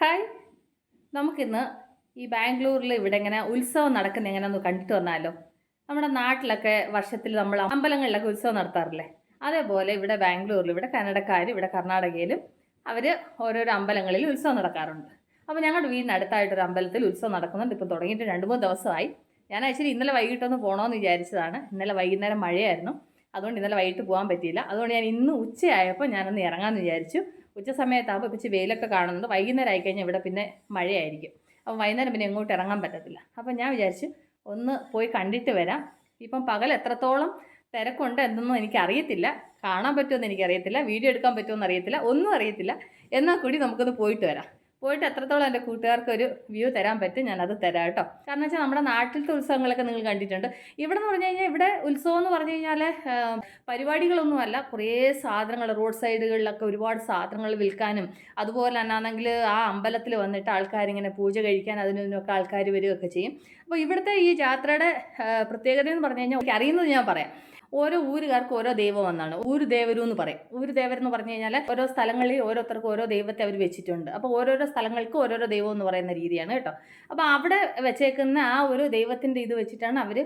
Hi. നമുക്കിന്ന് ഈ ബാംഗ്ലൂരിൽ ഇവിടെ ഇങ്ങനെ ഉത്സവം നടക്കുന്ന എങ്ങനെയാന്ന് കണ്ടിട്ട് വന്നാലോ? നമ്മുടെ നാട്ടിലൊക്കെ വർഷത്തിൽ നമ്മൾ അമ്പലങ്ങളിലൊക്കെ ഉത്സവം നടത്താറില്ലേ? അതേപോലെ ഇവിടെ ബാംഗ്ലൂരിൽ ഇവിടെ കന്നഡക്കാർ ഇവിടെ കർണാടകയിലും അവർ ഓരോരോ അമ്പലങ്ങളിൽ ഉത്സവം നടക്കാറുണ്ട്. അപ്പോൾ ഞങ്ങളുടെ വീടിന് അടുത്തായിട്ടൊരു അമ്പലത്തിൽ ഉത്സവം നടക്കുന്നുണ്ട്. ഇപ്പം തുടങ്ങിയിട്ട് രണ്ട് മൂന്ന് ദിവസമായി. ഞാൻ ആക്ച്വലി ഇന്നലെ വൈകിട്ടൊന്ന് പോകണമെന്ന് വിചാരിച്ചതാണ്. ഇന്നലെ വൈകുന്നേരം മഴയായിരുന്നു. അതുകൊണ്ട് ഇന്നലെ വൈകിട്ട് പോകാൻ പറ്റിയില്ല. അതുകൊണ്ട് ഞാൻ ഇന്ന് ഉച്ചയായപ്പോൾ ഞാനൊന്ന് ഇറങ്ങാമെന്ന് വിചാരിച്ചു. ഉച്ച സമയത്താകുമ്പോൾ ഇച്ചിരി വെയിലൊക്കെ കാണുന്നുണ്ട്. വൈകുന്നേരം ആയിക്കഴിഞ്ഞാൽ ഇവിടെ പിന്നെ മഴയായിരിക്കും. അപ്പോൾ വൈകുന്നേരം പിന്നെ എങ്ങോട്ട് ഇറങ്ങാൻ പറ്റത്തില്ല. അപ്പോൾ ഞാൻ വിചാരിച്ചു ഒന്ന് പോയി കണ്ടിട്ട് വരാം. ഇപ്പം പകൽ എത്രത്തോളം തിരക്കുണ്ട് എന്തെന്നും എനിക്കറിയത്തില്ല. കാണാൻ പറ്റുമെന്ന് എനിക്കറിയത്തില്ല. വീഡിയോ എടുക്കാൻ പറ്റുമെന്ന് അറിയത്തില്ല. ഒന്നും അറിയത്തില്ല. എന്നാൽ കൂടി നമുക്കൊന്ന് പോയിട്ട് വരാം. പോയിട്ട് എത്രത്തോളം എന്റെ കൂട്ടുകാർക്ക് ഒരു വ്യൂ തരാൻ പറ്റും ഞാനത് തരാം കേട്ടോ. കാരണം വെച്ചാൽ നമ്മുടെ നാട്ടിലത്തെ ഉത്സവങ്ങളൊക്കെ നിങ്ങൾ കണ്ടിട്ടുണ്ട്. ഇവിടെ എന്ന് പറഞ്ഞു കഴിഞ്ഞാൽ ഇവിടെ ഉത്സവം എന്ന് പറഞ്ഞു കഴിഞ്ഞാൽ പരിപാടികളൊന്നുമല്ല. കുറേ സാധനങ്ങൾ റോഡ് സൈഡുകളിലൊക്കെ ഒരുപാട് സാധനങ്ങൾ വിൽക്കാനും അതുപോലെ തന്നെ ആണെങ്കിൽ ആ അമ്പലത്തിൽ വന്നിട്ട് ആൾക്കാരിങ്ങനെ പൂജ കഴിക്കാൻ അതിനൊക്കെ ആൾക്കാർ വരികയൊക്കെ ചെയ്യും. അപ്പോൾ ഇവിടുത്തെ ഈ ജാത്രയുടെ പ്രത്യേകത എന്ന് പറഞ്ഞു കഴിഞ്ഞാൽ അറിയുന്നത് ഞാൻ പറയാം. ഓരോ ഊരുകാർക്ക് ഓരോ ദൈവം എന്നാണ്. ഊരു ദേവരു എന്ന് പറയും. ഊരു ദേവർ എന്ന് പറഞ്ഞു കഴിഞ്ഞാൽ ഓരോ സ്ഥലങ്ങളിൽ ഓരോരുത്തർക്കും ഓരോ ദൈവത്തെ അവർ വെച്ചിട്ടുണ്ട്. അപ്പോൾ ഓരോരോ സ്ഥലങ്ങൾക്ക് ഓരോരോ ദൈവം എന്ന് പറയുന്ന രീതിയാണ് കേട്ടോ. അപ്പോൾ അവിടെ വെച്ചേക്കുന്ന ആ ഒരു ദൈവത്തിന്റെ ഇത് വെച്ചിട്ടാണ് അവർ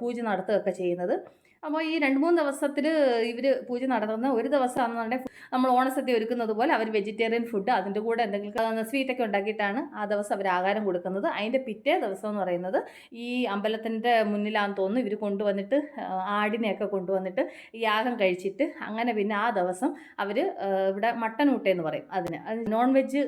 പൂജ നടത്തുകയൊക്കെ ചെയ്യുന്നത്. അപ്പോൾ ഈ രണ്ട് മൂന്ന് ദിവസത്തിൽ ഇവർ പൂജ നടത്തുന്ന ഒരു ദിവസം ആണെന്നുണ്ടെങ്കിൽ നമ്മൾ ഓണസദ്യ ഒരുക്കുന്നത് പോലെ അവർ വെജിറ്റേറിയൻ ഫുഡ് അതിന്റെ കൂടെ എന്തെങ്കിലും സ്വീറ്റൊക്കെ ഉണ്ടാക്കിയിട്ടാണ് ആ ദിവസം അവർ ആഹാരം കൊടുക്കുന്നത്. അതിന്റെ പിറ്റേ ദിവസം എന്ന് പറയുന്നത് ഈ അമ്പലത്തിന്റെ മുന്നിലാന്ന് തോന്നുന്നു ഇവർ കൊണ്ടുവന്നിട്ട് ആടിനെയൊക്കെ കൊണ്ടുവന്നിട്ട് യാഗം കഴിച്ചിട്ട് അങ്ങനെ പിന്നെ ആ ദിവസം അവർ ഇവിടെ മട്ടൻ ഊട്ടയെന്ന് പറയും അതിന്. അത് നോൺ വെജ്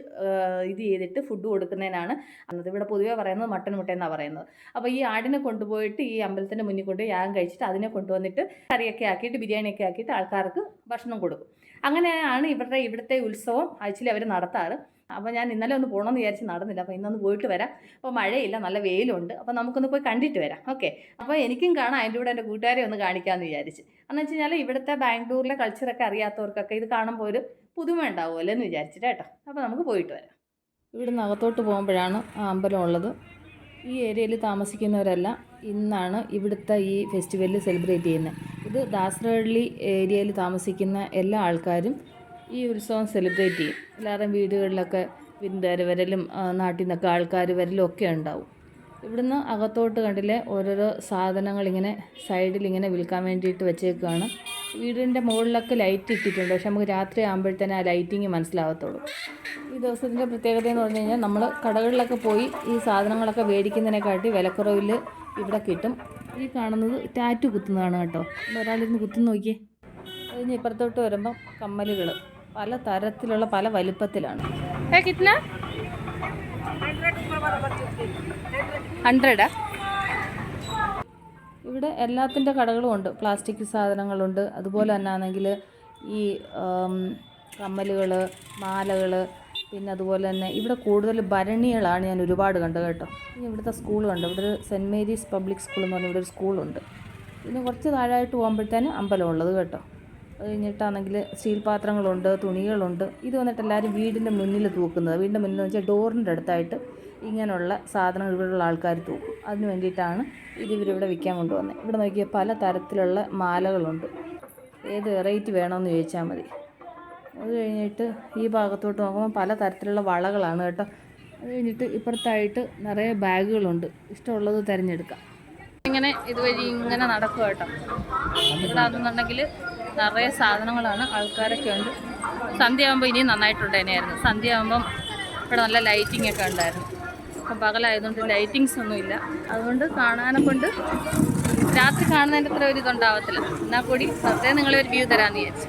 ഇത് ചെയ്തിട്ട് ഫുഡ് കൊടുക്കുന്നതിനാണ് അന്നത് ഇവിടെ പൊതുവേ പറയുന്നത് മട്ടൻ മുട്ടയെന്നാണ് പറയുന്നത്. അപ്പോൾ ഈ ആടിനെ കൊണ്ടുപോയിട്ട് ഈ അമ്പലത്തിന്റെ മുന്നിൽ കൊണ്ട് യാഗം കഴിച്ചിട്ട് അതിനെ കൊണ്ടുവന്നിട്ട് കറിയൊക്കെ ആക്കിയിട്ട് ബിരിയാണിയൊക്കെ ആക്കിയിട്ട് ആൾക്കാർക്ക് ഭക്ഷണം കൊടുക്കും. അങ്ങനെയാണ് ഇവരുടെ ഇവിടുത്തെ ഉത്സവം ആഴ്ചയിൽ അവർ നടത്താറ്. അപ്പോൾ ഞാൻ ഇന്നലെ ഒന്ന് പോകണമെന്ന് വിചാരിച്ച് നടന്നില്ല. അപ്പോൾ ഇന്നൊന്ന് പോയിട്ട് വരാം. അപ്പോൾ മഴയില്ല നല്ല വെയിലുണ്ട്. അപ്പോൾ നമുക്കൊന്ന് പോയി കണ്ടിട്ട് വരാം. ഓക്കെ. അപ്പോൾ എനിക്കും കാണാം. അതിന്റെ കൂടെ എന്റെ കൂട്ടുകാരെ ഒന്ന് കാണിക്കാമെന്ന് വിചാരിച്ച്. എന്ന് വെച്ച് കഴിഞ്ഞാൽ ഇവിടുത്തെ ബാംഗ്ലൂരിലെ കൾച്ചറൊക്കെ അറിയാത്തവർക്കൊക്കെ ഇത് കാണുമ്പോൾ ഒരു പുതുമ ഉണ്ടാവുമല്ലോ എന്ന് വിചാരിച്ചിട്ട് കേട്ടോ. അപ്പോൾ നമുക്ക് പോയിട്ട് വരാം. ഇവിടുന്ന് അകത്തോട്ട് പോകുമ്പോഴാണ് അമ്പലം ഉള്ളത്. ഈ ഏരിയയിൽ താമസിക്കുന്നവരല്ല ഇന്നാണ് ഇവിടുത്തെ ഈ ഫെസ്റ്റിവൽ സെലിബ്രേറ്റ് ചെയ്യുന്നത്. ഇത് ദാസരഹള്ളി ഏരിയയിൽ താമസിക്കുന്ന എല്ലാ ആൾക്കാരും ഈ ഉത്സവം സെലിബ്രേറ്റ് ചെയ്യും. എല്ലാവരും വീടുകളിലൊക്കെ വിരുന്നുകാർ വരലും നാട്ടിൽ നിന്നൊക്കെ ആൾക്കാർ വരലും ഒക്കെ ഉണ്ടാവും. ഇവിടുന്ന് അകത്തോട്ട് കണ്ടില്ലേ ഓരോരോ സാധനങ്ങൾ ഇങ്ങനെ സൈഡിൽ ഇങ്ങനെ വിൽക്കാൻ വേണ്ടിയിട്ട് വെച്ചേക്കുകയാണ് വീടിന്റെ മുകളിലൊക്കെ ലൈറ്റ് ഇട്ടിട്ടുണ്ട്. പക്ഷെ നമുക്ക് രാത്രി ആകുമ്പോഴത്തേനും ആ ലൈറ്റിങ് മനസ്സിലാകത്തുള്ളൂ ഈ ദിവസത്തിന്റെ പ്രത്യേകത എന്ന് പറഞ്ഞു കഴിഞ്ഞാൽ നമ്മൾ കടകളിലൊക്കെ പോയി ഈ സാധനങ്ങളൊക്കെ മേടിക്കുന്നതിനെക്കാട്ടി വിലക്കുറവിൽ ഇവിടെ കിട്ടും. ഈ കാണുന്നത് ടാറ്റു കുത്തുന്നതാണ് കേട്ടോ. ഒരാളിരുന്ന് കുത്തുന്ന നോക്കിയേ. കഴിഞ്ഞ് ഇപ്പുറത്തോട്ട് വരുമ്പം കമ്മലുകൾ പല തരത്തിലുള്ള പല വലുപ്പത്തിലാണ്. ഹൺഡ്രഡാ ഇവിടെ എല്ലാത്തിന്റെ കടകളും ഉണ്ട്. പ്ലാസ്റ്റിക് സാധനങ്ങളുണ്ട്. അതുപോലെ തന്നെ ആണെങ്കിൽ ഈ കമ്മലുകൾ മാലകൾ പിന്നെ അതുപോലെ തന്നെ ഇവിടെ കൂടുതൽ ഭരണികളാണ് ഞാൻ ഒരുപാട് കണ്ടത് കേട്ടോ. ഇനി ഇവിടുത്തെ സ്കൂൾ ഇവിടെ ഒരു സെന്റ് മേരീസ് പബ്ലിക് സ്കൂൾ എന്ന് പറഞ്ഞ ഇവിടെ ഒരു സ്കൂളുണ്ട്. പിന്നെ കുറച്ച് താഴായിട്ട് പോകുമ്പോഴത്തേന് അമ്പലം ഉള്ളത് കേട്ടോ. അത് കഴിഞ്ഞിട്ടാണെങ്കിൽ സ്റ്റീൽ പാത്രങ്ങളുണ്ട് തുണികളുണ്ട്. ഇത് വന്നിട്ട് എല്ലാവരും വീടിന്റെ മുന്നിൽ തൂക്കുന്നത്. വീടിന്റെ മുന്നിൽ എന്ന് വെച്ചാൽ ഡോറിന്റെ അടുത്തായിട്ട് ഇങ്ങനെയുള്ള സാധനങ്ങൾ ഇവിടെയുള്ള ആൾക്കാർ തൂക്കും അതിന് വേണ്ടിയിട്ടാണ് ഇത് ഇവരിവിടെ വിൽക്കാൻ കൊണ്ടുവന്നത്. ഇവിടെ നോക്കിയാൽ പല തരത്തിലുള്ള മാലകളുണ്ട്. ഏത് വെറൈറ്റി വേണമെന്ന് ചോദിച്ചാൽ മതി. അത് കഴിഞ്ഞിട്ട് ഈ ഭാഗത്തോട്ട് നോക്കുമ്പോൾ പല തരത്തിലുള്ള വളകളാണ് കേട്ടോ. അത് കഴിഞ്ഞിട്ട് ഇപ്പുറത്തായിട്ട് നിറയെ ബാഗുകളുണ്ട്. ഇഷ്ടമുള്ളത് തിരഞ്ഞെടുക്കാം. ഇങ്ങനെ ഇതുവഴി ഇങ്ങനെ നടക്കുക കേട്ടോ. ഇവിടെ അതെന്നുണ്ടെങ്കിൽ നിറയെ സാധനങ്ങളാണ് ആൾക്കാരൊക്കെ ഉണ്ട്. സന്ധ്യ ആകുമ്പോൾ ഇനിയും നന്നായിട്ടുണ്ടായിരുന്നു സന്ധ്യ ആകുമ്പം ഇവിടെ നല്ല ലൈറ്റിംഗ് ഒക്കെ ഉണ്ടായിരുന്നു. പകലായതുകൊണ്ട് ലൈറ്റിങ്സ് ഒന്നുമില്ല അതുകൊണ്ട് കാണാനെ കൊണ്ട് രാത്രി കാണുന്നതിന്റെ അത്ര ഒരു ഇതുണ്ടാവത്തില്ല. എന്നാൽ കൂടി വെറുതെ നിങ്ങളൊരു വ്യൂ തരാമെന്ന് വിചാരിച്ചു.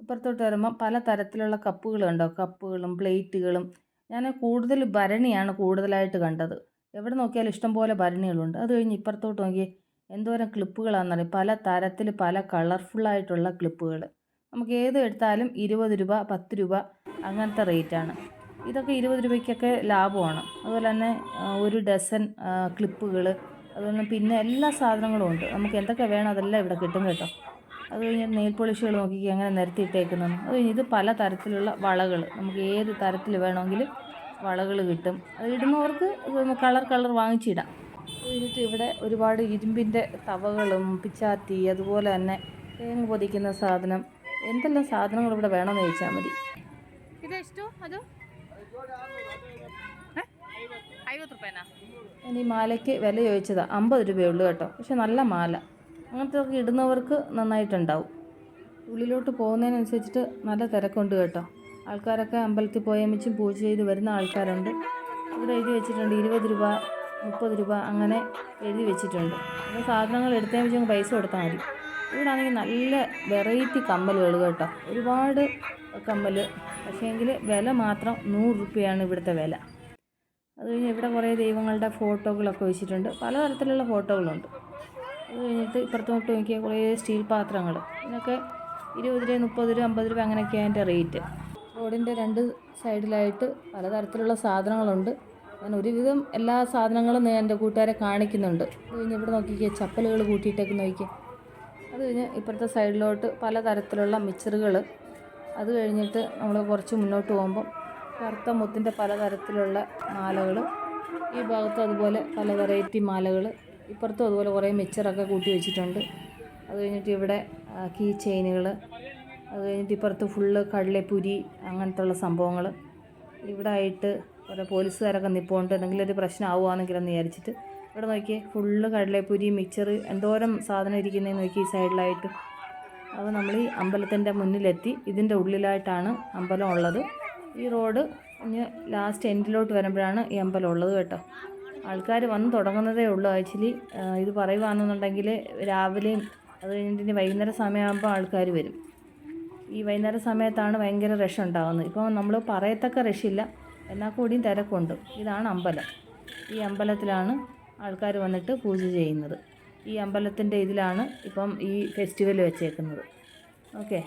ഇപ്പുറത്തോട്ട് വരുമ്പോൾ പല തരത്തിലുള്ള കപ്പുകളുണ്ടോ. കപ്പുകളും പ്ലേറ്റുകളും. ഞാൻ കൂടുതൽ ഭരണിയാണ് കൂടുതലായിട്ട് കണ്ടത്. എവിടെ നോക്കിയാലും ഇഷ്ടംപോലെ ഭരണികളുണ്ട്. അത് കഴിഞ്ഞ് ഇപ്പുറത്തോട്ട് നോക്കി എന്തോരം ക്ലിപ്പുകളാണെന്നറിയാം പല തരത്തിൽ പല കളർഫുള്ളായിട്ടുള്ള ക്ലിപ്പുകൾ നമുക്ക് ഏത് എടുത്താലും ഇരുപത് രൂപ പത്ത് രൂപ അങ്ങനത്തെ റേറ്റാണ് ഇതൊക്കെ ഇരുപത് രൂപയ്ക്കൊക്കെ ലാഭമാണ്. അതുപോലെ തന്നെ ഒരു ഡസൻ ക്ലിപ്പുകൾ അതുപോലെ പിന്നെ എല്ലാ സാധനങ്ങളും ഉണ്ട്. നമുക്ക് എന്തൊക്കെ വേണം അതെല്ലാം ഇവിടെ കിട്ടും കേട്ടോ. അത് കഴിഞ്ഞ് നെയിൽ പോളിഷുകൾ നോക്കി എങ്ങനെ നിരത്തിയിട്ടേക്കുന്നു അത് കഴിഞ്ഞ് ഇത് പല തരത്തിലുള്ള വളകൾ നമുക്ക് ഏത് തരത്തിൽ വേണമെങ്കിലും വളകൾ കിട്ടും. അത് ഇടുന്നവർക്ക് കളർ കളർ വാങ്ങിച്ചിടാം. കഴിഞ്ഞിട്ട് ഇവിടെ ഒരുപാട് ഇരുമ്പിന്റെ തവകളും പിച്ചാത്തി അതുപോലെ തന്നെ തേങ്ങ പൊതിക്കുന്ന സാധനം എന്തെല്ലാം സാധനങ്ങൾ ഇവിടെ വേണമെന്ന് ചോദിച്ചാൽ മതി. ഇത് ഇഷ്ടോ? അതോ? ഇനി മാലയ്ക്ക് വില ചോദിച്ചതാണ് അമ്പത് രൂപയേ ഉള്ളൂ കേട്ടോ. പക്ഷെ നല്ല മാല. അങ്ങനത്തെ ഇടുന്നവർക്ക് നന്നായിട്ടുണ്ടാവും. ഉള്ളിലോട്ട് പോകുന്നതിനനുസരിച്ചിട്ട് നല്ല തിരക്കുണ്ട് കേട്ടോ. ആൾക്കാരൊക്കെ അമ്പലത്തിൽ പോയമിച്ചും പൂജ ചെയ്ത് വരുന്ന ആൾക്കാരുണ്ട്. ഇവിടെ എഴുതി വെച്ചിട്ടുണ്ട് ഇരുപത് രൂപ മുപ്പത് രൂപ അങ്ങനെ എഴുതി വെച്ചിട്ടുണ്ട്. അപ്പോൾ സാധനങ്ങൾ എടുത്തതിന് വെച്ച് പൈസ കൊടുത്താൽ മതി. ഇവിടെ ആണെങ്കിൽ നല്ല വെറൈറ്റി കമ്മലുകൾ കേട്ടോ. ഒരുപാട് കമ്മൽ പക്ഷേങ്കിൽ വില മാത്രം നൂറ് രൂപയാണ് ഇവിടുത്തെ വില. അത് കഴിഞ്ഞ് ഇവിടെ കുറേ ദൈവങ്ങളുടെ ഫോട്ടോകളൊക്കെ വെച്ചിട്ടുണ്ട്. പലതരത്തിലുള്ള ഫോട്ടോകളുണ്ട്. അത് കഴിഞ്ഞിട്ട് ഇപ്പുറത്തോട്ട് നോക്കിയാൽ കുറേ സ്റ്റീൽ പാത്രങ്ങൾ. ഇതിനൊക്കെ ഇരുപത് രൂപ മുപ്പത് രൂപ അമ്പത് രൂപ അങ്ങനെയൊക്കെയാണ് അതിന്റെ റേറ്റ്. റോഡിന്റെ രണ്ട് സൈഡിലായിട്ട് പലതരത്തിലുള്ള സാധനങ്ങളുണ്ട്. ഞാൻ ഒരുവിധം എല്ലാ സാധനങ്ങളും എന്റെ കൂട്ടുകാരെ കാണിക്കുന്നുണ്ട്. അത് കഴിഞ്ഞ് ഇവിടെ നോക്കിക്കുക ചപ്പലുകൾ കൂട്ടിയിട്ടൊക്കെ നോക്കിയാൽ അത് കഴിഞ്ഞ് ഇപ്പുറത്തെ സൈഡിലോട്ട് പലതരത്തിലുള്ള മിച്ചറുകൾ. അത് കഴിഞ്ഞിട്ട് നമ്മൾ കുറച്ച് മുന്നോട്ട് പോകുമ്പം കറുത്ത മുത്തിന്റെ പലതരത്തിലുള്ള മാലകൾ ഈ ഭാഗത്തും അതുപോലെ പല വെറൈറ്റി മാലകൾ ഇപ്പുറത്തും അതുപോലെ കുറേ മിച്ചറൊക്കെ കൂട്ടി വെച്ചിട്ടുണ്ട്. അത് കഴിഞ്ഞിട്ട് ഇവിടെ കീ ചെയിനുകൾ അത് കഴിഞ്ഞിട്ട് ഇപ്പുറത്ത് ഫുള്ള് കടലപ്പൊരി അങ്ങനത്തെ ഉള്ള സംഭവങ്ങൾ ഇവിടെ ആയിട്ട് കുറേ പോലീസുകാരൊക്കെ നിൽപ്പുണ്ട് എന്തെങ്കിലും ഒരു പ്രശ്നം ആവുകയാണെങ്കിലെന്ന് വിചാരിച്ചിട്ട്. ഇവിടെ നോക്കിയേ ഫുള്ള് കടലപ്പൊരി മിക്സർ എന്തോരം സാധനം ഇരിക്കുന്നതെന്ന് നോക്കി ഈ സൈഡിലായിട്ട്. അപ്പോൾ നമ്മൾ ഈ അമ്പലത്തിന്റെ മുന്നിലെത്തി. ഇതിന്റെ ഉള്ളിലായിട്ടാണ് അമ്പലം ഉള്ളത്. ഈ റോഡ് ഇനി ലാസ്റ്റ് എൻഡിലോട്ട് വരുമ്പോഴാണ് ഈ അമ്പലം ഉള്ളത് കേട്ടോ. ആൾക്കാർ വന്ന് തുടങ്ങുന്നതേ ഉള്ളൂ ആക്ച്വലി. ഇത് പറയുകയാണെന്നുണ്ടെങ്കിൽ രാവിലെയും അത് കഴിഞ്ഞിട്ട് വൈകുന്നേരം സമയമാകുമ്പോൾ ആൾക്കാർ വരും. ഈ വൈകുന്നേര സമയത്താണ് ഭയങ്കര റഷ് ഉണ്ടാകുന്നത് ഇപ്പോൾ നമ്മൾ പറയത്തക്ക റഷില്ല എന്നാൽ കൂടിയും തിരക്കുണ്ട്. ഇതാണ് അമ്പലം. ഈ അമ്പലത്തിലാണ് ആൾക്കാർ വന്നിട്ട് പൂജ ചെയ്യുന്നത്. ഈ അമ്പലത്തിന്റെ ഇതിലാണ് ഇപ്പം ഈ ഫെസ്റ്റിവൽ വെച്ചേക്കുന്നത്. ഓക്കെ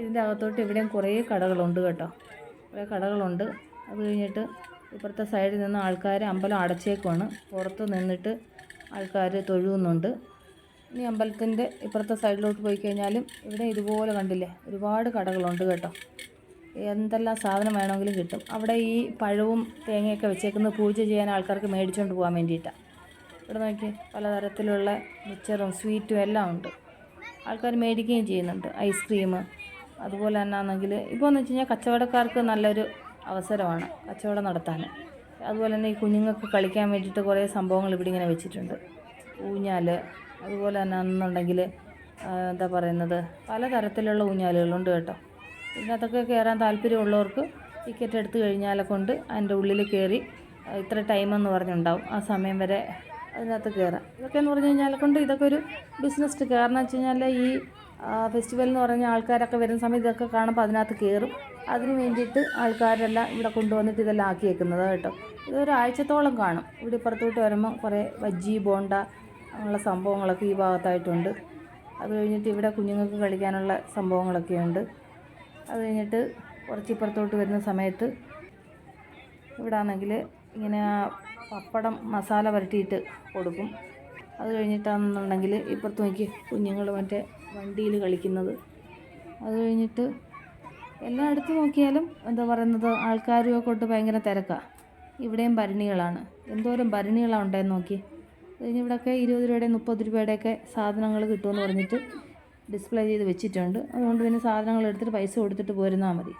ഇതിന്റെ അകത്തോട്ട് ഇവിടെയും കുറേ കടകളുണ്ട് കേട്ടോ. കുറേ കടകളുണ്ട്. അത് കഴിഞ്ഞിട്ട് ഇപ്പുറത്തെ സൈഡിൽ നിന്ന് ആൾക്കാർ അമ്പലം അടച്ചേക്കുവാണ്. പുറത്ത് നിന്നിട്ട് ആൾക്കാർ തൊഴുകുന്നുണ്ട് ഇനി അമ്പലത്തിന്റെ ഇപ്പുറത്തെ സൈഡിലോട്ട് പോയി കഴിഞ്ഞാലും ഇവിടെ ഇതുപോലെ കണ്ടില്ലേ? ഒരുപാട് കടകളുണ്ട് കേട്ടോ. എന്തെല്ലാം സാധനം വേണമെങ്കിലും കിട്ടും. അവിടെ ഈ പഴവും തേങ്ങയൊക്കെ വെച്ചേക്കുന്നത് പൂജ ചെയ്യാൻ ആൾക്കാർക്ക് മേടിച്ചുകൊണ്ട് പോകാൻ വേണ്ടിയിട്ടാണ് ഇവിടെ നോക്കി പലതരത്തിലുള്ള മിച്ചറും സ്വീറ്റും എല്ലാം ഉണ്ട്. ആൾക്കാർ മേടിക്കുകയും ചെയ്യുന്നുണ്ട്. ഐസ്ക്രീം അതുപോലെ തന്നെ ആണെങ്കിൽ ഇപ്പോൾ എന്ന് വെച്ച് കഴിഞ്ഞാൽ കച്ചവടക്കാർക്ക് നല്ലൊരു അവസരമാണ് കച്ചവടം നടത്താൻ അതുപോലെ തന്നെ ഈ കുഞ്ഞുങ്ങൾക്ക് കളിക്കാൻ വേണ്ടിയിട്ട് കുറേ സംഭവങ്ങൾ ഇവിടെ ഇങ്ങനെ വെച്ചിട്ടുണ്ട്. ഊഞ്ഞാൽ അതുപോലെ തന്നെ എന്നുണ്ടെങ്കിൽ എന്താ പറയുന്നത് പലതരത്തിലുള്ള ഊഞ്ഞാലുകളുണ്ട് കേട്ടോ. ഇതിനകത്തൊക്കെ കയറാൻ താല്പര്യമുള്ളവർക്ക് ടിക്കറ്റ് എടുത്തു കഴിഞ്ഞാലെ കൊണ്ട് അതിന്റെ ഉള്ളിൽ കയറി ഇത്ര ടൈമെന്ന് പറഞ്ഞുണ്ടാവും. ആ സമയം വരെ അതിനകത്ത് കയറാം. ഇതൊക്കെ എന്ന് പറഞ്ഞു കഴിഞ്ഞാൽ കൊണ്ട് ഇതൊക്കെ ഒരു ബിസിനസ് കാരണം വെച്ച് കഴിഞ്ഞാൽ ഈ ഫെസ്റ്റിവൽ എന്ന് പറഞ്ഞ ആൾക്കാരൊക്കെ വരുന്ന സമയത്ത് ഇതൊക്കെ കാണുമ്പോൾ അതിനകത്ത് കയറും അതിന് വേണ്ടിയിട്ട് ആൾക്കാരെല്ലാം ഇവിടെ കൊണ്ടുവന്നിട്ട് ഇതെല്ലാം ആക്കി വെക്കുന്നത് കേട്ടോ ഇതൊരാഴ്ചത്തോളം കാണും. ഇവിടെ ഇപ്പുറത്തോട്ട് വരുമ്പോൾ കുറേ വജ്ജി ബോണ്ട അങ്ങനെയുള്ള സംഭവങ്ങളൊക്കെ ഈ ഭാഗത്തായിട്ടുണ്ട്. അത് കഴിഞ്ഞിട്ട് ഇവിടെ കുഞ്ഞുങ്ങൾക്ക് കളിക്കാനുള്ള സംഭവങ്ങളൊക്കെ ഉണ്ട്. അത് കഴിഞ്ഞിട്ട് കുറച്ച് ഇപ്പുറത്തോട്ട് വരുന്ന സമയത്ത് ഇവിടെ ആണെങ്കിൽ ഇങ്ങനെ പപ്പടം മസാല പുരട്ടിയിട്ട് കൊടുക്കും. അത് കഴിഞ്ഞിട്ടാണെന്നുണ്ടെങ്കിൽ ഇപ്പുറത്ത് നോക്കി കുഞ്ഞുങ്ങൾ മറ്റേ വണ്ടിയിൽ കളിക്കുന്നത്. അത് കഴിഞ്ഞിട്ട് എല്ലായിടത്തും നോക്കിയാലും എന്താ പറയുന്നത് ആൾക്കാരും കൊണ്ട് ഭയങ്കര തിരക്കാണ് ഇവിടെയും ഭരണികളാണ്. എന്തോരം ഭരണികളാണ് ഉണ്ടായെന്ന് നോക്കി. കഴിഞ്ഞ് ഇവിടെയൊക്കെ ഇരുപത് രൂപയുടെ മുപ്പത് രൂപയുടെയൊക്കെ സാധനങ്ങൾ കിട്ടുമെന്ന് പറഞ്ഞിട്ട് ഡിസ്പ്ലേ ചെയ്ത് വെച്ചിട്ടുണ്ട്. അതുകൊണ്ട് പിന്നെ സാധനങ്ങൾ എടുത്തിട്ട് പൈസ കൊടുത്തിട്ട് പോരുന്നാൽ മതി.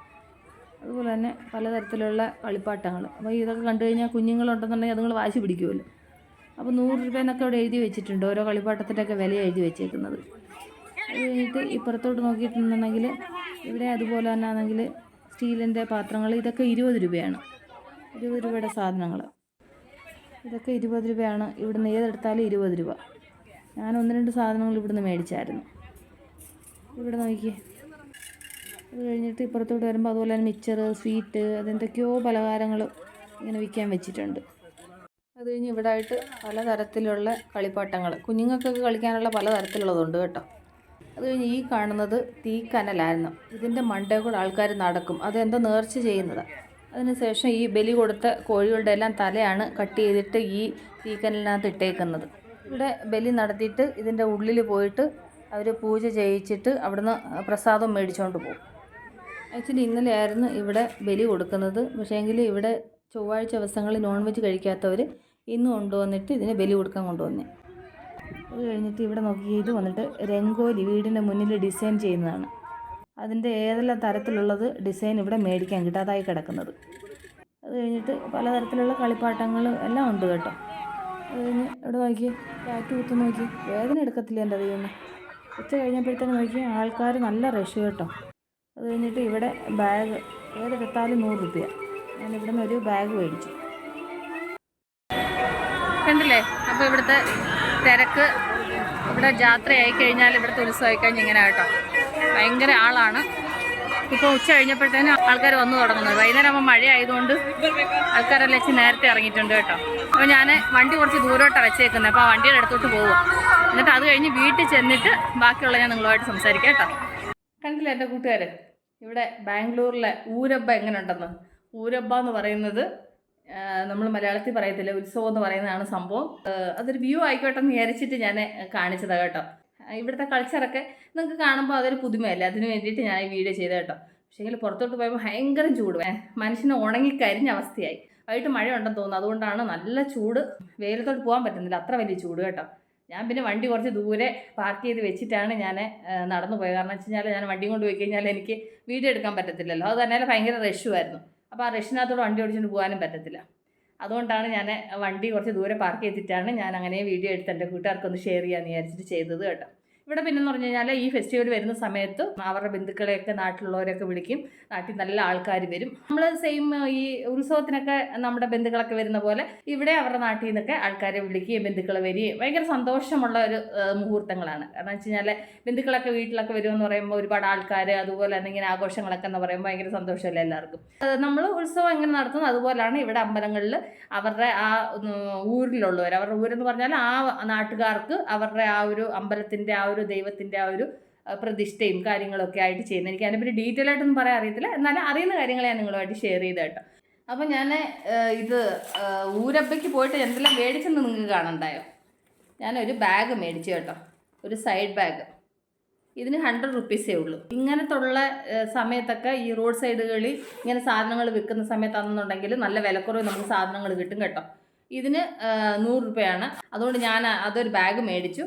അതുപോലെ തന്നെ പലതരത്തിലുള്ള കളിപ്പാട്ടങ്ങൾ. അപ്പോൾ ഇതൊക്കെ കണ്ടു കഴിഞ്ഞാൽ കുഞ്ഞുങ്ങളുണ്ടെന്നുണ്ടെങ്കിൽ അതുങ്ങൾ വാശി പിടിക്കുമല്ലോ. അപ്പോൾ നൂറ് രൂപയെന്നൊക്കെ അവിടെ എഴുതി വെച്ചിട്ടുണ്ട്. ഓരോ കളിപ്പാട്ടത്തിന്റെയൊക്കെ വില എഴുതി വെച്ചേക്കുന്നത്. കഴിഞ്ഞിട്ട് ഇപ്പുറത്തോട്ട് നോക്കിയിട്ടുണ്ടെങ്കിൽ ഇവിടെ അതുപോലെ തന്നെ ആണെങ്കിൽ സ്റ്റീലിന്റെ പാത്രങ്ങൾ ഇതൊക്കെ ഇരുപത് രൂപയാണ്. ഇരുപത് രൂപയുടെ സാധനങ്ങൾ. ഇതൊക്കെ ഇരുപത് രൂപയാണ്. ഇവിടുന്ന് ഏതെടുത്താലും ഇരുപത് രൂപ. ഞാൻ ഒന്ന് രണ്ട് സാധനങ്ങൾ ഇവിടുന്ന് മേടിച്ചായിരുന്നു. ഇവിടെ നോക്കിയേ. അത് കഴിഞ്ഞിട്ട് ഇപ്പുറത്തോട്ട് വരുമ്പോൾ അതുപോലെ തന്നെ മിച്ചർ സ്വീറ്റ് അതെന്തൊക്കെയോ പലഹാരങ്ങൾ ഇങ്ങനെ വിൽക്കാൻ വെച്ചിട്ടുണ്ട്. അത് കഴിഞ്ഞ് ഇവിടെ ആയിട്ട് പലതരത്തിലുള്ള കളിപ്പാട്ടങ്ങൾ. കുഞ്ഞുങ്ങൾക്കൊക്കെ കളിക്കാനുള്ള പലതരത്തിലുള്ളതുണ്ട് കേട്ടോ. അത് കഴിഞ്ഞ് ഈ കാണുന്നത് തീക്കനലായിരുന്നു. ഇതിന്റെ മണ്ടേ കൂടെ ആൾക്കാർ നടക്കും. അതെന്തോ നേർച്ച ചെയ്യുന്നതാണ് അതിനുശേഷം ഈ ബലി കൊടുത്ത കോഴികളുടെ എല്ലാം തലയാണ് കട്ട് ചെയ്തിട്ട് ഈ തീക്കനലിനകത്ത് ഇട്ടേക്കുന്നത്. ഇവിടെ ബലി നടത്തിയിട്ട് ഇതിന്റെ ഉള്ളിൽ പോയിട്ട് അവർ പൂജ ചെയ്യിച്ചിട്ട് അവിടുന്ന് പ്രസാദം മേടിച്ചുകൊണ്ട് പോകും. ആക്ച്വലി ഇന്നലെ ആയിരുന്നു ഇവിടെ ബലി കൊടുക്കുന്നത്. പക്ഷേങ്കിൽ ഇവിടെ ചൊവ്വാഴ്ച ദിവസങ്ങളിൽ നോൺ വെജ് കഴിക്കാത്തവർ ഇന്ന് കൊണ്ടുവന്നിട്ട് ഇതിന് ബലി കൊടുക്കാൻ കൊണ്ടുവന്നേ. അത് കഴിഞ്ഞിട്ട് ഇവിടെ നോക്കി ഇത് വന്നിട്ട് രംഗോലി വീടിന്റെ മുന്നിൽ ഡിസൈൻ ചെയ്യുന്നതാണ്. അതിന്റെ ഏതെല്ലാം തരത്തിലുള്ളത് ഡിസൈൻ ഇവിടെ മേടിക്കാൻ കിട്ടാതായി കിടക്കുന്നത്. അത് കഴിഞ്ഞിട്ട് പലതരത്തിലുള്ള കളിപ്പാട്ടങ്ങൾ എല്ലാം ഉണ്ട് കേട്ടോ. അത് കഴിഞ്ഞ് ഇവിടെ നോക്കി കാറ്റ് കുത്തു നോക്കി വേദന എടുക്കത്തില്ല എന്റെ ദൈവമേ ഉച്ച കഴിഞ്ഞപ്പോഴത്തേന് നോക്കി ആൾക്കാർ നല്ല റഷ് കേട്ടോ. അത് കഴിഞ്ഞിട്ട് ഇവിടെ ബാഗ് ഏതെടുത്താലും നൂറ് രൂപ ഞാൻ ഇവിടെ നിന്ന് ഒരു ബാഗ് മേടിച്ചു. കണ്ടില്ലേ? അപ്പോൾ ഇവിടുത്തെ തിരക്ക് ഇവിടെ ജാത്രയായി കഴിഞ്ഞാൽ ഇവിടുത്തെ ഉത്സവമായി കഴിഞ്ഞ് ഇങ്ങനെ കേട്ടോ ഭയങ്കര ആളാണ്. ഇപ്പോൾ ഉച്ച കഴിഞ്ഞപ്പോഴത്തേനും ആൾക്കാർ വന്നു തുടങ്ങുന്നത്. വൈകുന്നേരം മഴ ആയതുകൊണ്ട് ആൾക്കാരെല്ലാം വെച്ച് നേരത്തെ ഇറങ്ങിയിട്ടുണ്ട് കേട്ടോ. അപ്പോൾ ഞാൻ വണ്ടി കുറച്ച് ദൂരോട്ടാണ് വെച്ചേക്കുന്നത് അപ്പോൾ ആ വണ്ടിയുടെ അടുത്തോട്ട് പോകും എന്നിട്ട് അത് കഴിഞ്ഞ് വീട്ടിൽ ചെന്നിട്ട് ബാക്കിയുള്ള ഞാൻ നിങ്ങളുമായിട്ട് സംസാരിക്കാം കേട്ടോ. കണ്ടില്ല എന്റെ കൂട്ടുകാർ ഇവിടെ ബാംഗ്ലൂരിലെ ഊരബ്ബ എങ്ങനെ ഉണ്ടെന്ന് ഊരബ്ബ എന്ന് പറയുന്നത് നമ്മൾ മലയാളത്തിൽ പറയത്തില്ല ഉത്സവം എന്ന് പറയുന്നതാണ് സംഭവം. അതൊരു വ്യൂ ആയിക്കോട്ടെ എന്ന് വിചാരിച്ചിട്ട് ഞാൻ കാണിച്ചതാണ് കേട്ടോ. ഇവിടുത്തെ കൾച്ചറൊക്കെ നിങ്ങൾക്ക് കാണുമ്പോൾ അതൊരു പുതുമയല്ല? അതിന് വേണ്ടിയിട്ട് ഞാൻ ഈ വീഡിയോ ചെയ്ത കേട്ടോ. പക്ഷേങ്കിൽ പുറത്തോട്ട് പോയപ്പോൾ ഭയങ്കര ചൂട്. മനുഷ്യനെ മനുഷ്യന് ഉണങ്ങി കരിഞ്ഞ അവസ്ഥയായി. വൈകിട്ട് മഴ ഉണ്ടെന്ന് തോന്നുന്നു. അതുകൊണ്ടാണ് നല്ല ചൂട്. വെയിലത്തോട്ട് പോകാൻ പറ്റുന്നില്ല. അത്ര വലിയ ചൂട് കേട്ടോ. ഞാൻ പിന്നെ വണ്ടി കുറച്ച് ദൂരെ പാർക്ക് ചെയ്ത് വെച്ചിട്ടാണ് ഞാൻ നടന്നു പോയത്. കാരണം വെച്ച് കഴിഞ്ഞാൽ ഞാൻ വണ്ടി കൊണ്ട് പോയി കഴിഞ്ഞാൽ എനിക്ക് വീഡിയോ എടുക്കാൻ പറ്റത്തില്ലല്ലോ. അത് തന്നെ ഭയങ്കര റഷുമായിരുന്നു അപ്പോൾ ആ റഷ്യനകത്തോട് വണ്ടി ഓടിച്ചുകൊണ്ട് പോകാനും പറ്റത്തില്ല. അതുകൊണ്ടാണ് ഞാൻ വണ്ടി കുറച്ച് ദൂരെ പാർക്ക് ചെയ്തിട്ടാണ് ഞാൻ അങ്ങനെ വീഡിയോ എടുത്ത് എന്റെ കൂട്ടുകാർക്കൊന്ന് ഷെയർ ചെയ്യാമെന്ന് വിചാരിച്ചിട്ട് ചെയ്തത് കേട്ടോ. ഇവിടെ പിന്നെ എന്ന് പറഞ്ഞു കഴിഞ്ഞാൽ ഈ ഫെസ്റ്റിവൽ വരുന്ന സമയത്ത് അവരുടെ ബന്ധുക്കളെയൊക്കെ നാട്ടിലുള്ളവരൊക്കെ വിളിക്കും. നാട്ടിൽ നല്ല ആൾക്കാർ വരും. നമ്മൾ സെയിം ഈ ഉത്സവത്തിനൊക്കെ നമ്മുടെ ബന്ധുക്കളൊക്കെ വരുന്ന പോലെ ഇവിടെ അവരുടെ നാട്ടിൽ നിന്നൊക്കെ ആൾക്കാരെ വിളിക്കുകയും ബന്ധുക്കൾ വരികയും ഭയങ്കര സന്തോഷമുള്ള ഒരു മുഹൂർത്തങ്ങളാണ്. കാരണം വെച്ച് കഴിഞ്ഞാൽ ബന്ധുക്കളൊക്കെ വീട്ടിലൊക്കെ വരുമെന്ന് പറയുമ്പോൾ ഒരുപാട് ആൾക്കാർ അതുപോലെ തന്നെ ഇങ്ങനെ ആഘോഷങ്ങളൊക്കെ എന്ന് പറയുമ്പോൾ ഭയങ്കര സന്തോഷമല്ലേ എല്ലാവർക്കും. നമ്മൾ ഉത്സവം എങ്ങനെ നടത്തുന്നത് അതുപോലെയാണ് ഇവിടെ അമ്പലങ്ങളിൽ അവരുടെ ആ ഊരിലുള്ളവർ അവരുടെ ഊരെന്ന് പറഞ്ഞാൽ ആ നാട്ടുകാർക്ക് അവരുടെ ആ ഒരു അമ്പലത്തിന്റെ ആ ഒരു ദൈവത്തിന്റെ ആ ഒരു പ്രതിഷ്ഠയും കാര്യങ്ങളൊക്കെ ആയിട്ട് ചെയ്യുന്നത്. എനിക്ക് അതിനെപ്പറ്റി ഡീറ്റെയിൽ ആയിട്ടൊന്നും പറയാൻ അറിയത്തില്ല. എന്നാലും അറിയുന്ന കാര്യങ്ങൾ ഞാൻ നിങ്ങളുമായിട്ട് ഷെയർ ചെയ്ത് കേട്ടോ. അപ്പം ഞാൻ ഇത് ഊരപ്പയ്ക്ക് പോയിട്ട് എന്തെല്ലാം മേടിച്ചെന്ന് നിങ്ങൾക്ക് കാണണ്ടായോ? ഞാനൊരു ബാഗ് മേടിച്ചു കേട്ടോ. ഒരു സൈഡ് ബാഗ് ഇതിന് ഹൺഡ്രഡ് റുപ്പീസേ ഉള്ളൂ. ഇങ്ങനത്തുള്ള സമയത്തൊക്കെ ഈ റോഡ് സൈഡുകളിൽ ഇങ്ങനെ സാധനങ്ങൾ വിൽക്കുന്ന സമയത്താണെന്നുണ്ടെങ്കിൽ നല്ല വിലക്കുറവ് നമുക്ക് സാധനങ്ങൾ കിട്ടും കേട്ടോ. ഇതിന് നൂറ് രൂപയാണ്. അതുകൊണ്ട് ഞാൻ അതൊരു ബാഗ് മേടിച്ചു.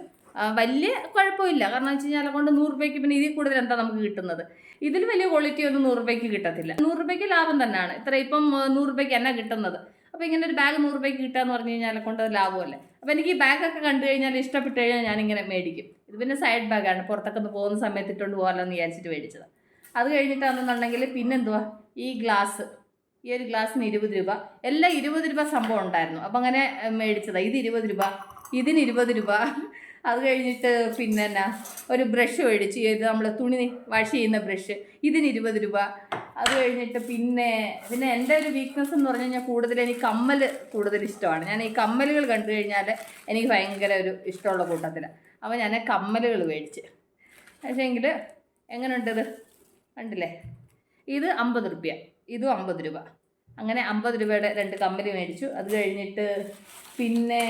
വലിയ കുഴപ്പമില്ല. കാരണം വെച്ച് കഴിഞ്ഞാൽ കൊണ്ട് നൂറ് രൂപയ്ക്ക് പിന്നെ ഇതിൽ കൂടുതൽ എന്താ നമുക്ക് കിട്ടുന്നത്? ഇതിൽ വലിയ ക്വാളിറ്റി ഒന്നും നൂറ് രൂപയ്ക്ക് കിട്ടത്തില്ല. നൂറ് രൂപയ്ക്ക് ലാഭം തന്നെയാണ്. ഇത്ര ഇപ്പം നൂറ് രൂപയ്ക്ക് എന്നാ കിട്ടുന്നത്. അപ്പോൾ ഇങ്ങനെ ഒരു ബാഗ് നൂറ് രൂപയ്ക്ക് കിട്ടുക എന്ന് പറഞ്ഞു കഴിഞ്ഞാൽ കൊണ്ട് ലാഭമല്ലേ. അപ്പോൾ എനിക്ക് ഈ ബാഗൊക്കെ കണ്ടു കഴിഞ്ഞാൽ ഇഷ്ടപ്പെട്ട് കഴിഞ്ഞാൽ ഞാനിങ്ങനെ മേടിക്കും. ഇത് പിന്നെ സൈഡ് ബാഗാണ് പുറത്തൊക്കെ ഒന്ന് പോകുന്ന സമയത്ത് ഇട്ടുകൊണ്ട് പോകാമല്ലോ എന്ന് വിചാരിച്ചിട്ട് മേടിച്ചത്. അത് കഴിഞ്ഞിട്ടാണെന്നുണ്ടെങ്കിൽ പിന്നെന്തുവാ ഈ ഗ്ലാസ് ഈ ഒരു ഗ്ലാസ്സിന് ഇരുപത് രൂപ. എല്ലാം ഇരുപത് രൂപ സംഭവം ഉണ്ടായിരുന്നു. അപ്പം അങ്ങനെ മേടിച്ചതാണ് ഇത് ഇരുപത് രൂപ. ഇതിന് ഇരുപത് രൂപ. അത് കഴിഞ്ഞിട്ട് പിന്നെ എന്നാ ഒരു ബ്രഷ് മേടിച്ച് ഇത് നമ്മൾ തുണി വാഷ് ചെയ്യുന്ന ബ്രഷ് ഇതിന് ഇരുപത് രൂപ. അത് കഴിഞ്ഞിട്ട് പിന്നെ പിന്നെ എന്റെ ഒരു വീക്ക്നെസ് എന്ന് പറഞ്ഞു കഴിഞ്ഞാൽ കൂടുതൽ എനിക്ക് കമ്മൽ കൂടുതൽ ഇഷ്ടമാണ്. ഞാൻ ഈ കമ്മലുകൾ കണ്ടു കഴിഞ്ഞാൽ എനിക്ക് ഭയങ്കര ഒരു ഇഷ്ടമുള്ള കൂട്ടത്തിലാണ് അപ്പോൾ ഞാൻ കമ്മലുകൾ മേടിച്ച്. പക്ഷേങ്കിൽ എങ്ങനെയുണ്ട് ഇത്? കണ്ടില്ലേ? ഇത് അമ്പത് റുപ്യ. ഇതും അമ്പത് രൂപ. അങ്ങനെ അമ്പത് രൂപയുടെ രണ്ട് കമ്മൽ മേടിച്ചു. അത് കഴിഞ്ഞിട്ട് പിന്നെ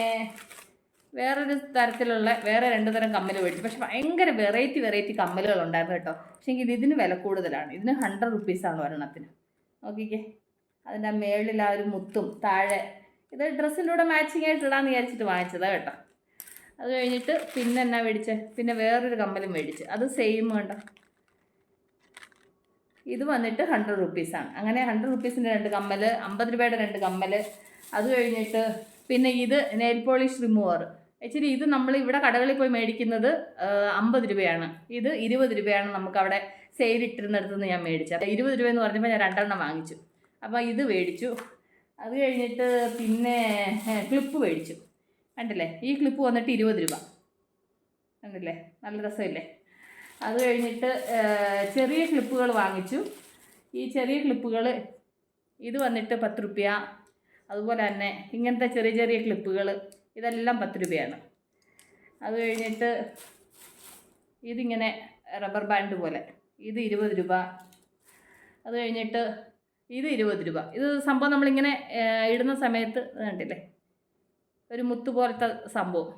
വേറൊരു തരത്തിലുള്ള വേറെ രണ്ട് തരം കമ്മൽ മേടിച്ചു. പക്ഷെ ഭയങ്കര വെറൈറ്റി വെറൈറ്റി കമ്മലുകൾ ഉണ്ടായിരുന്നു കേട്ടോ. പക്ഷേ എനിക്ക് ഇതിന് വില കൂടുതലാണ്. ഇതിന് ഹൺഡ്രഡ് റുപ്പീസാണ് ഒരെണ്ണത്തിന്. നോക്കിക്കേ. അതിന്റെ മേളിൽ ആ ഒരു മുത്തും താഴെ. ഇത് ഡ്രസ്സിന്റെ കൂടെ മാച്ചിങ് ആയിട്ട് ഇടാന്ന് വിചാരിച്ചിട്ട് വാങ്ങിച്ചതാണ് കേട്ടോ. അത് കഴിഞ്ഞിട്ട് പിന്നെ എന്നാ മേടിച്ചേ? പിന്നെ വേറൊരു കമ്മലും മേടിച്ച്. അത് സെയിം വേണ്ട ഇത് വന്നിട്ട് ഹൺഡ്രഡ് റുപ്പീസാണ് അങ്ങനെ ഹൺഡ്രഡ് റുപ്പീസിന്റെ രണ്ട് കമ്മൽ അമ്പത് രൂപയുടെ രണ്ട് കമ്മൽ അത് കഴിഞ്ഞിട്ട് പിന്നെ ഇത് നെയിൽ പോളിഷ് റിമൂവർ ആക്ച്വലി ഇത് നമ്മൾ ഇവിടെ കടകളിൽ പോയി മേടിക്കുന്നത് അമ്പത് രൂപയാണ്. ഇത് ഇരുപത് രൂപയാണ് നമുക്ക് അവിടെ സെയിൽ ഇട്ടിരുന്നിടത്ത് നിന്ന് ഞാൻ മേടിച്ചത്. ഇരുപത് രൂപ എന്ന് പറഞ്ഞപ്പോൾ ഞാൻ രണ്ടെണ്ണം വാങ്ങിച്ചു. അപ്പോൾ ഇത് മേടിച്ചു. അത് കഴിഞ്ഞിട്ട് പിന്നെ ക്ലിപ്പ് മേടിച്ചു. കണ്ടില്ലേ? ഈ ക്ലിപ്പ് വന്നിട്ട് ഇരുപത് രൂപ. കണ്ടില്ലേ? നല്ല രസമില്ലേ? അത് കഴിഞ്ഞിട്ട് ചെറിയ ക്ലിപ്പുകൾ വാങ്ങിച്ചു. ഈ ചെറിയ ക്ലിപ്പുകൾ ഇത് വന്നിട്ട് പത്ത് റുപ്യ. അതുപോലെ തന്നെ ഇങ്ങനത്തെ ചെറിയ ചെറിയ ക്ലിപ്പുകൾ ഇതെല്ലാം പത്ത് രൂപയാണ്. അത് കഴിഞ്ഞിട്ട് ഇതിങ്ങനെ റബ്ബർ ബാൻഡ് പോലെ. ഇത് ഇരുപത് രൂപ. അത് കഴിഞ്ഞിട്ട് ഇത് ഇരുപത് രൂപ. ഇത് സംഭവം നമ്മളിങ്ങനെ ഇടുന്ന സമയത്ത് കണ്ടില്ലേ? ഒരു മുത്ത് പോലത്തെ സംഭവം.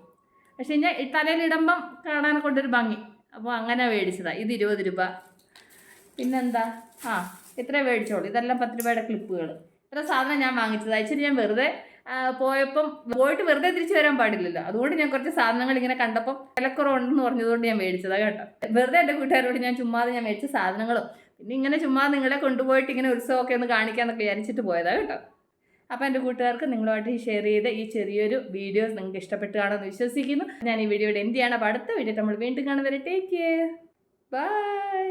പക്ഷേ കഴിഞ്ഞാൽ തലയിലിടുമ്പം കാണാൻ കൊണ്ടൊരു ഭംഗി. അപ്പോൾ അങ്ങനെ മേടിച്ചതാണ് ഇത് ഇരുപത് രൂപ. പിന്നെന്താ? ആ ഇത്രേ മേടിച്ചോളൂ. ഇതെല്ലാം പത്ത് രൂപയുടെ ക്ലിപ്പുകൾ ഇത്ര സാധനം ഞാൻ വാങ്ങിച്ചത്. അയച്ചിട്ട് ഞാൻ വെറുതെ പോയപ്പം പോയിട്ട് വെറുതെ തിരിച്ചു വരാൻ പാടില്ലല്ലോ. അതുകൊണ്ട് ഞാൻ കുറച്ച് സാധനങ്ങൾ ഇങ്ങനെ കണ്ടപ്പം വിലക്കുറവുണ്ടെന്ന് പറഞ്ഞതുകൊണ്ട് ഞാൻ മേടിച്ചതാണ് കേട്ടോ. വെറുതെ എന്റെ കൂട്ടുകാരോട് ഞാൻ ചുമ്മാതെ ഞാൻ മേടിച്ച സാധനങ്ങളും പിന്നെ ഇങ്ങനെ ചുമ്മാ നിങ്ങളെ കൊണ്ടുപോയിട്ട് ഇങ്ങനെ ഉത്സവമൊക്കെ ഒന്ന് കാണിക്കാമെന്നൊക്കെ വിചാരിച്ചിട്ട് പോയതാണ് കേട്ടോ. അപ്പോൾ എന്റെ കൂട്ടുകാർക്ക് നിങ്ങളുമായിട്ട് ഷെയർ ചെയ്ത് ഈ ചെറിയൊരു വീഡിയോസ് നിങ്ങൾക്ക് ഇഷ്ടപ്പെട്ട് കാണുമെന്ന് വിശ്വസിക്കുന്നു. ഞാൻ ഈ വീഡിയോയുടെ എന്ത് ചെയ്യണം. അപ്പോൾ അടുത്ത വീഡിയോ നമ്മൾ വീണ്ടും കാണുന്നവരെ ടേക്ക് കെയർ ബൈ